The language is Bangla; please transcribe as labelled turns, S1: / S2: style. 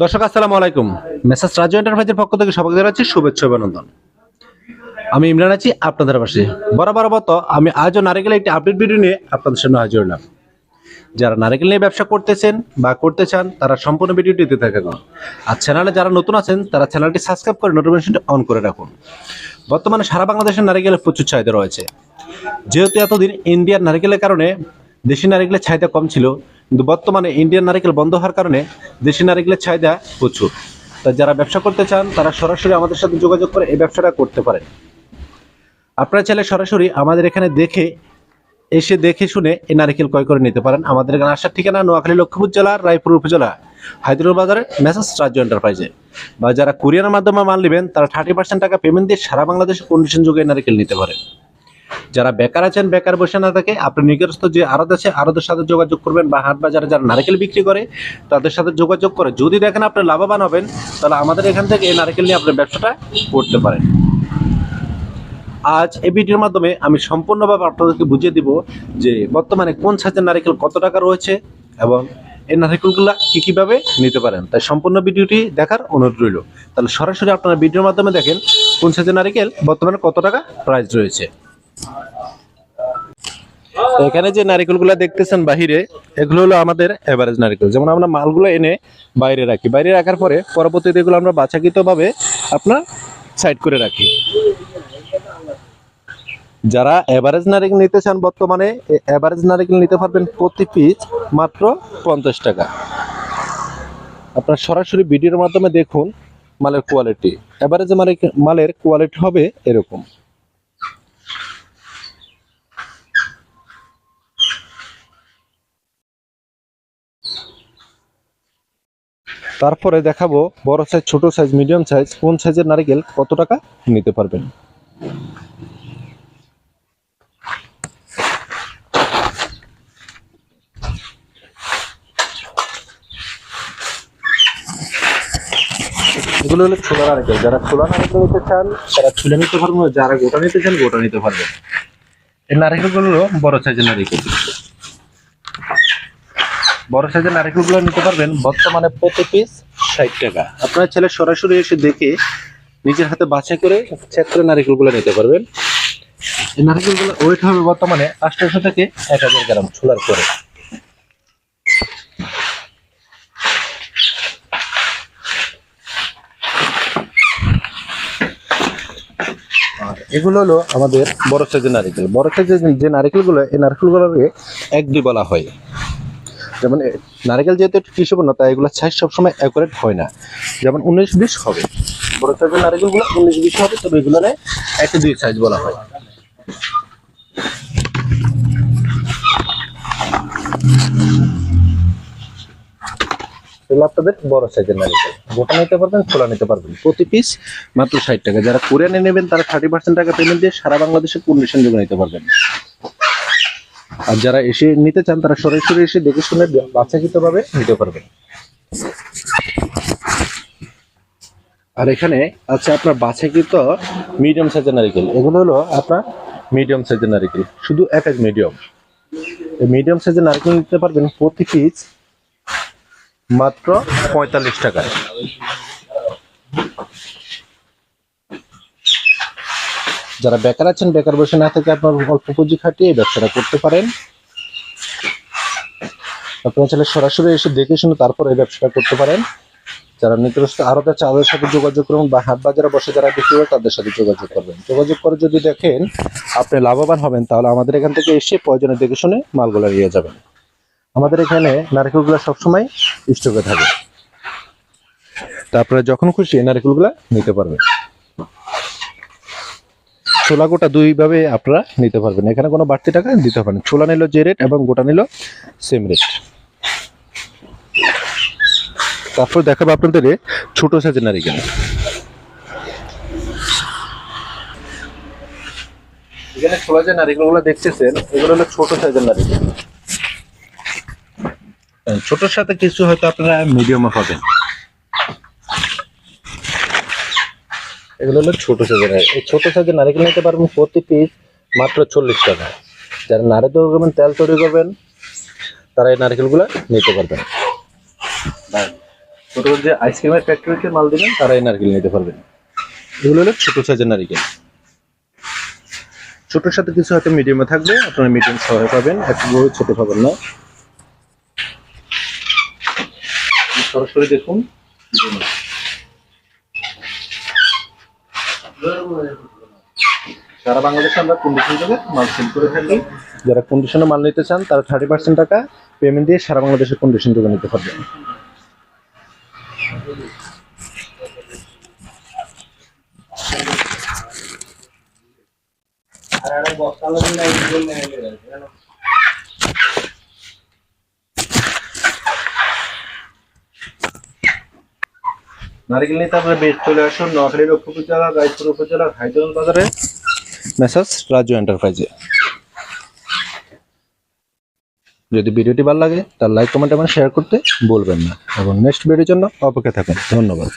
S1: দর্শক, আসসালামু আলাইকুম। মেসাজ রাজু এন্টারপ্রাইজের পক্ষ থেকে সবাইকে জানাচ্ছি শুভেচ্ছা অভিনন্দন। আমি ইমরান আছি আপনাদের পাশে। বরাবর মতো আমি আজও নারিকেলের একটি আপডেট ভিডিও নিয়ে আপনাদের সামনে হাজির হলাম। যারা নারিকেল নিয়ে ব্যবসা করতেছেন বা করতে চান, তারা সম্পূর্ণ ভিডিওটি দিতে থাকুন। আর চ্যানেলে যারা নতুন আছেন, তারা চ্যানেলটি সাবস্ক্রাইব করে নোটিফিকেশনটি অন করে রাখুন। বর্তমানে সারা বাংলাদেশের নারিকেলের প্রচুর চাহিদা রয়েছে। যেহেতু এতদিন ইন্ডিয়ার নারিকেলের কারণে দেশি নারিকেলের চাহিদা কম ছিল কিন্তু বর্তমানে ইন্ডিয়ান নারিকেল বন্ধ হওয়ার কারণে দেশি নারিকেলের চাহিদা প্রচুর। তাই যারা ব্যবসা করতে চান, তারা সরাসরি আমাদের সাথে যোগাযোগ করে এই ব্যবসাটা করতে পারেন। আপনারা চাইলে সরাসরি আমাদের এখানে দেখে, এসে দেখে শুনে এই নারিকেল ক্রয় করে নিতে পারেন। আমাদের এখানে আসার ঠিকানা নোয়াখালী লক্ষ্মীপুর জেলার রায়পুর উপজেলা, হায়দ্রাবাদ বাজারে মেসাজ রাজ্য এন্টারপ্রাইজে বা যারা কুরিয়ারের মাধ্যমে মাল নেবেন, তারা থার্টি টাকা পেমেন্ট দিয়ে সারা বাংলাদেশে কন্ডিশন যোগে নারিকেল নিতে পারেন। যারা বেকার আছেন, বেকার বসে না থাকে, আপনি নিকটস্থ যে আড়ত আছে, আড়তের সাথে যোগাযোগ করবেন বা হাট বাজারে যারা নারকেল বিক্রি করে, তাদের সাথে যোগাযোগ করে। যদি দেখেন আপনি লাভবান হবেন, তাহলে আমাদের এখান থেকে এই নারকেল নিয়ে আপনার ব্যবসাটা করতে পারেন। আজ এই ভিডিওর মাধ্যমে আমি সম্পূর্ণভাবে আপনাদেরকে বুঝিয়ে দিব যে বর্তমানে কোন সাইজের নারকেল কত টাকা রয়েছে এবং এই নারকেলগুলো কী কীভাবে নিতে পারেন। তাই সম্পূর্ণ ভিডিওটি দেখার অনুরোধ রইল। তাহলে সরাসরি আপনারা ভিডিওর মাধ্যমে দেখেন কোন সাইজের নারকেল বর্তমানে কত টাকা প্রাইস রয়েছে। এখানে যে নারিকেলগুলো দেখতেছেন বাহিরে, এগুলো হলো আমাদের এভারেজ নারিকেল। যেমন আমরা মালগুলো এনে বাইরে রাখি। বাইরে রাখার পরে পরবর্তীতে এগুলো আমরা বাছাকৃতভাবে আপনার সাইড করে রাখি। যারা এভারেজ নারিকেল নিতে চান বর্তমানে এভারেজ নারিকেল নিতে পারবেন প্রতি পিস মাত্র পঞ্চাশ টাকা। আপনার সরাসরি ভিডিওর মাধ্যমে দেখুন মালের কোয়ালিটি এভারেজ মালের কোয়ালিটি হবে এরকম। তারপরে দেখাবো বড় সাইজ ছোট সাইজ মিডিয়াম সাইজ কোন সাইজের নারকেল কত টাকা নিতে পারবেন? এগুলো হলো ছোলা নারকেল। যারা ছোলা নারিকেল নিতে চান, তারা ছুলে নিতে পারবেন যারা গোটা নিতে চান, গোটা নিতে পারবেন। এই নারকেলগুলো বড় সাইজের নারকেল। বড় সাইজের নারকেলগুলো নিতে পারবেন। বর্তমানে প্রতি পিস ষাট টাকা। আপনার ছেলে সরাসরি এসে দেখে নিজের হাতে বাছাই করে করে নারকেলগুলো নিতে পারবেন। এই নারকেলগুলো ওয়েট হবে বর্তমানে আটশোশো থেকে এক হাজার গ্রাম ছোলার পরে। আর এগুলো হলো আমাদের বড় সাইজের নারকেল বড় সাইজের যে নারকেলগুলো এই নারকেলগুলোকে এক দুই বলা হয়। যেমন নারকেল যেহেতু একটু কৃষিপণ্য তাই এগুলো সাইজ সবসময় অ্যাকুরেট হয় না। যেমন উনিশ বিশ হবে। বড় সাইজের নারকেলগুলো উনিশ বিশ হবে, তবে এগুলো এক দুই সাইজ বলা হয়। এগুলো আপনাদের বড় সাইজের নারকেল। গোটা নিতে পারবেন, খোলা নিতে পারবেন। প্রতি পিস মাত্র ষাট টাকা। যারা কোরিয়ানে নেবেন, তারা থার্টি পার্সেন্ট টাকা পেমেন্ট দিয়ে সারা বাংলাদেশে কন্ডিশন যোগে নিতে পারবেন। আর যারা এসে নিতে চান, তারা সরাসরি এসে দেখে শুনে বাচ্চাকৃত ভাবে নিতে পারবেন। আর এখানে আছে আপনার বাছাকৃত মিডিয়াম সাইজের নারিকেল। এগুলো হলো আপনার মিডিয়াম সাইজের নারিকেল। শুধু এক এক মিডিয়াম মিডিয়াম সাইজের নারকেল নিতে পারবেন প্রতি পিস মাত্র পঁয়তাল্লিশ টাকায়। যারা বেকার আছেন, বেকার বসে না থেকে আপনার অল্প পুঁজি খাটিয়ে এই ব্যবসাটা করতে পারেন। আপনার ছেলে সরাসরি এসে দেখে শুনে তারপর এই ব্যবসাটা করতে পারেন। যারা নিকটস্থ আরও চাঁদের সাথে যোগাযোগ করুন বা হাট বাজারে বসে যারা বিক্রি করে তাদের সাথে যোগাযোগ করবেন। যোগাযোগ করে যদি দেখেন আপনি লাভবান হবেন, তাহলে আমাদের এখান থেকে এসে প্রয়োজনে দেখে শুনে মালগুলো নিয়ে যাবেন। আমাদের এখানে নারকেলগুলো সবসময় স্টকে থাকে। তা আপনারা যখন খুশি নারকেলগুলো নিতে পারবেন। ছোলা গোটা দুইভাবে আপনারা নিতে পারবেন। এখানে কোনো বাড়তি টাকা দিতে হবে না। ছোলা নিল যে রেট এবং গোটা নিল সেম রেট তারপর দেখাবো আপনাদের ছোট সাইজের নারিকেল। এখানে ছোলা যে নারিকেলগুলো দেখতেছেন, এগুলো হলো ছোট সাইজের নারিকেল। ছোটর সাথে কিছু হয়তো আপনারা মিডিয়ামে পাবেন। এগুলো হলো ছোট সাইজের এই ছোট সাইজের নারিকেল নিতে পারবেন প্রতি পিস মাত্র চল্লিশ টাকা যারা নারিকেল করবেন, তেল তৈরি করবেন, তারা এই নারকেলগুলো নিতে পারবেন। ছোট যে আইসক্রিমের ফ্যাক্টরিতে মাল দেবেন, তারা এই নারকেল নিতে পারবেন। এগুলো হলো ছোট সাইজের নারকেল। ছোটোর সাথে কিছু হয়তো মিডিয়ামে থাকবে, আপনারা মিডিয়াম সহায় পাবেন, একটু বড়, ছোট পাবেন না। সরাসরি দেখুন। বাংলাদেশে আমরা কন্ডিশন মাল সেল করে থাকি যারা কন্ডিশনে মাল নিতে চান, তারা থার্টি পার্সেন্ট টাকা পেমেন্ট দিয়ে সারা বাংলাদেশে কন্ডিশন থেকে নিতে পারবেন নারিকেল নিতে আপনারা বেশ চলে আসুন নোয়াখালীর উপজেলা, রায়পুর উপজেলার হায়দ্রাবাদ। বাজারে মেসাজ রাজু এন্টারপ্রাইজে যদি ভিডিওটি ভালো লাগে তার লাইক কমেন্ট এবং শেয়ার করতে বলবেন না। এবং নেক্সট ভিডিওর জন্য অপেক্ষা থাকেন। ধন্যবাদ।